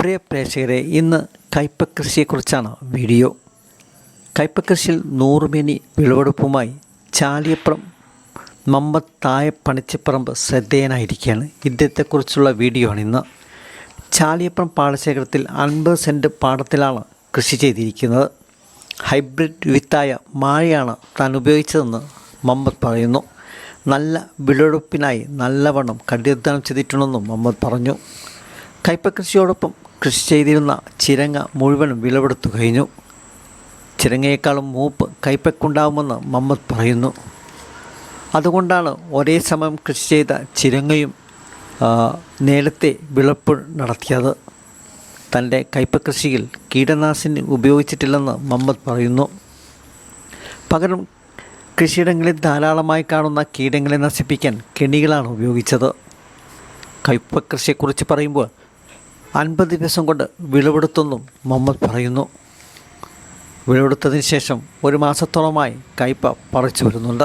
പ്രിയ പ്രേക്ഷകരെ ഇന്ന് കയ്പക്കൃഷിയെക്കുറിച്ചാണ് വീഡിയോ. കയ്പക്കൃഷിയിൽ നൂറുമേനി വിളവെടുപ്പുമായി ചാലിയപ്പുറം മമ്പത്തായ പണിച്ചപ്പറമ്പ് ശ്രദ്ധേയനായിരിക്കുകയാണ്. ഇദ്ദേഹത്തെക്കുറിച്ചുള്ള വീഡിയോ ആണ് ഇന്ന്. ചാലിയപ്പുറം പാടശേഖരത്തിൽ അൻപത് സെന്റ് പാടത്തിലാണ് കൃഷി ചെയ്തിരിക്കുന്നത്. ഹൈബ്രിഡ് വിത്തായ മാഴയാണ് താൻ ഉപയോഗിച്ചതെന്ന് മമ്മത് പറയുന്നു. നല്ല വിളവെടുപ്പിനായി നല്ലവണ്ണം കഠിനാധ്വാനം ചെയ്തിട്ടുണ്ടെന്നും മമ്മദ് പറഞ്ഞു. കയ്പക്കൃഷിയോടൊപ്പം കൃഷി ചെയ്തിരുന്ന ചിരങ്ങ മുഴുവനും വിളവെടുത്തു കഴിഞ്ഞു. ചിരങ്ങയേക്കാളും മൂപ്പ് കൈപ്പക്കുണ്ടാവുമെന്ന് മമ്മദ് പറയുന്നു. അതുകൊണ്ടാണ് ഒരേ സമയം കൃഷി ചെയ്ത ചിരങ്ങയും നേരത്തെ വിളപ്പ് നടത്തിയത്. തന്റെ കൈപ്പകൃഷിയിൽ കീടനാശിനി ഉപയോഗിച്ചിട്ടില്ലെന്ന് മമ്മദ് പറയുന്നു. പകരം കൃഷിയിടങ്ങളിൽ ധാരാളമായി കാണുന്ന കീടങ്ങളെ നശിപ്പിക്കാൻ കെണികളാണ് ഉപയോഗിച്ചത്. കൈപ്പകൃഷിയെക്കുറിച്ച് പറയുമ്പോൾ അൻപത് ദിവസം കൊണ്ട് വിളവെടുത്തെന്നും മുഹമ്മദ് പറയുന്നു. വിളവെടുത്തതിന് ശേഷം ഒരു മാസത്തോളമായി കയ്പ പറിച്ചു വരുന്നുണ്ട്.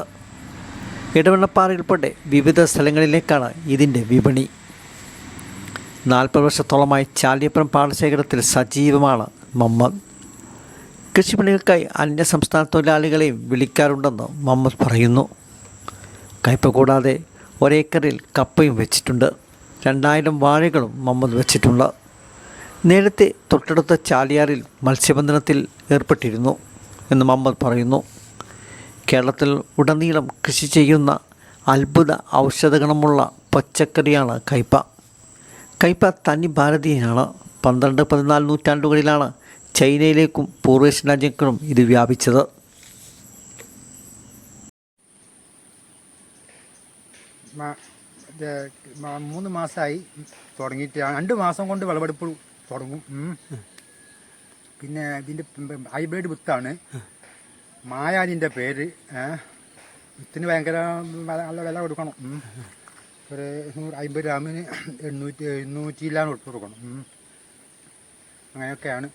ഇടവണ്ണപ്പാറയിൽപ്പെടെ വിവിധ സ്ഥലങ്ങളിലേക്കാണ് ഇതിന്റെ വിപണി. നാൽപ്പത് വർഷത്തോളമായി ചാലിയപ്പുറം പാടശേഖരത്തിൽ സജീവമാണ് മുഹമ്മദ്. കൃഷിപ്പണികൾക്കായി അന്യസംസ്ഥാന തൊഴിലാളികളെയും വിളിക്കാറുണ്ടെന്ന് മുഹമ്മദ് പറയുന്നു. കയ്പ കൂടാതെ ഒരേക്കറിൽ കപ്പയും വെച്ചിട്ടുണ്ട്. രണ്ടായിരം വാഴകളും മമ്മദ് വെച്ചിട്ടുണ്ട് നേരത്തെ തൊട്ടടുത്ത ചാലിയാറിൽ മത്സ്യബന്ധനത്തിൽ ഏർപ്പെട്ടിരുന്നു എന്ന് മമ്മദ് പറയുന്നു. കേരളത്തിൽ ഉടനീളം കൃഷി ചെയ്യുന്ന അത്ഭുത ഔഷധഗുണമുള്ള പച്ചക്കറിയാണ് കയ്പ കയ്പ തനി ഭാരതീയനാണ്. പന്ത്രണ്ട് പതിനാല് നൂറ്റാണ്ടുകളിലാണ് ചൈനയിലേക്കും പൂർവേഷ്യൻ രാജ്യങ്ങളും ഇത് വ്യാപിച്ചത്. മൂന്ന് മാസമായി തുടങ്ങിയിട്ട് രണ്ട് മാസം കൊണ്ട് വിളവെടുപ്പ് തുടങ്ങും. പിന്നെ ഇതിന്റെ ഹൈബ്രിഡ് വിത്താണ്. മായാലിന്റെ പേര്. വിത്തിന് ഭയങ്കര നല്ല വില കൊടുക്കണം. ഒരു നൂറ് അമ്പത് ഗ്രാമിന് എണ്ണൂറ്റി എഴുന്നൂറ്റി ഇല്ലാന്ന് കൊടുക്കണം. അങ്ങനെയൊക്കെയാണ്.